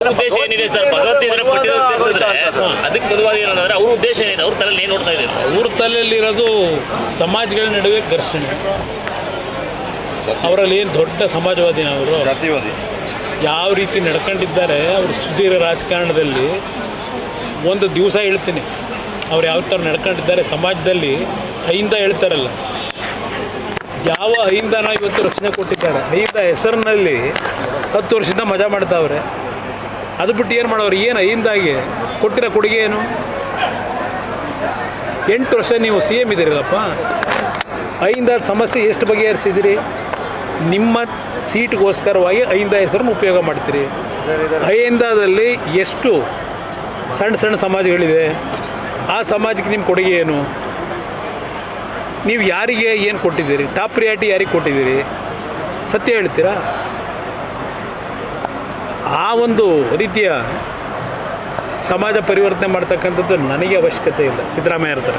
ಉದ್ದೇಶ ಏನಿದೆ ಸರ್? ಭಗವದ್ಗೀತೆ ಪಠ್ಯದ ಸೇರಿಸಿದ್ರೆ ಅದಕ್ಕೆ ಬದಲಾಗಿ ಏನಂದ್ರೆ ಅವ್ರ ಉದ್ದೇಶ ಏನಿದೆ? ಅವ್ರ ತಲೆಯಲ್ಲಿ ಏನು ನೋಡ್ತಾ ಇದೆ ಅವ್ರ ತಲೆಯಲ್ಲಿರೋದು ಸಮಾಜಗಳ ನಡುವೆ ಘರ್ಷಣೆ. ಅವರಲ್ಲಿ ಏನು ದೊಡ್ಡ ಸಮಾಜವಾದಿ ಅವರು? ಜಾತಿವಾದಿ. ಯಾವ ರೀತಿ ನಡ್ಕೊಂಡಿದ್ದಾರೆ ಅವ್ರ ಸುದೀರ್ಘ ರಾಜಕಾರಣದಲ್ಲಿ? ಒಂದು ದಿವಸ ಹೇಳ್ತೀನಿ. ಅವ್ರು ಯಾವ ಥರ ನಡ್ಕೊಂಡಿದ್ದಾರೆ? ಸಮಾಜದಲ್ಲಿ ಅಹಿಂದ ಹೇಳ್ತಾರಲ್ಲ. ಯಾವ ಅಹಿಂದನ ಇವತ್ತು ರಕ್ಷಣೆ ಕೊಟ್ಟಿದ್ದಾರೆ? ಅಹಿಂದ ಹೆಸರಿನಲ್ಲಿ ಹತ್ತು ವರ್ಷದಿಂದ ಮಜಾ ಮಾಡ್ತಾವ್ರೆ. ಅದು ಬಿಟ್ಟು ಏನು ಮಾಡೋರು? ಏನು ಅಹಿಂದಾಗೆ ಕೊಟ್ಟಿರೋ ಕೊಡುಗೆ ಏನು? ಎಂಟು ವರ್ಷ ನೀವು ಸಿ ಎಂ ಇದ್ದೀರಲ್ಲಪ್ಪ. ಅಹಿಂದ ಸಮಸ್ಯೆ ಎಷ್ಟು ಬಗೆಹರಿಸಿದಿರಿ? ನಿಮ್ಮ ಸೀಟ್ಗೋಸ್ಕರವಾಗಿ ಅಹಿಂದ ಹೆಸರನ್ನು ಉಪಯೋಗ ಮಾಡ್ತೀರಿ. ಅಹಿಂದದಲ್ಲಿ ಎಷ್ಟು ಸಣ್ಣ ಸಣ್ಣ ಸಮಾಜಗಳಿದೆ? ಆ ಸಮಾಜಕ್ಕೆ ನಿಮ್ಮ ಕೊಡುಗೆ ಏನು? ನೀವು ಯಾರಿಗೆ ಏನು ಕೊಟ್ಟಿದ್ದೀರಿ? ಟಾಪ್ ಪ್ರಿಯಾರಿಟಿ ಯಾರಿಗೆ ಕೊಟ್ಟಿದ್ದೀರಿ? ಸತ್ಯ ಹೇಳ್ತೀರಾ? ಒಂದು ರೀತಿಯ ಸಮಾಜ ಪರಿವರ್ತನೆ ಮಾಡ್ತಕ್ಕಂಥದ್ದು ನನಗೆ ಅವಶ್ಯಕತೆ ಇಲ್ಲ ಸಿದ್ದರಾಮಯ್ಯ ಥರ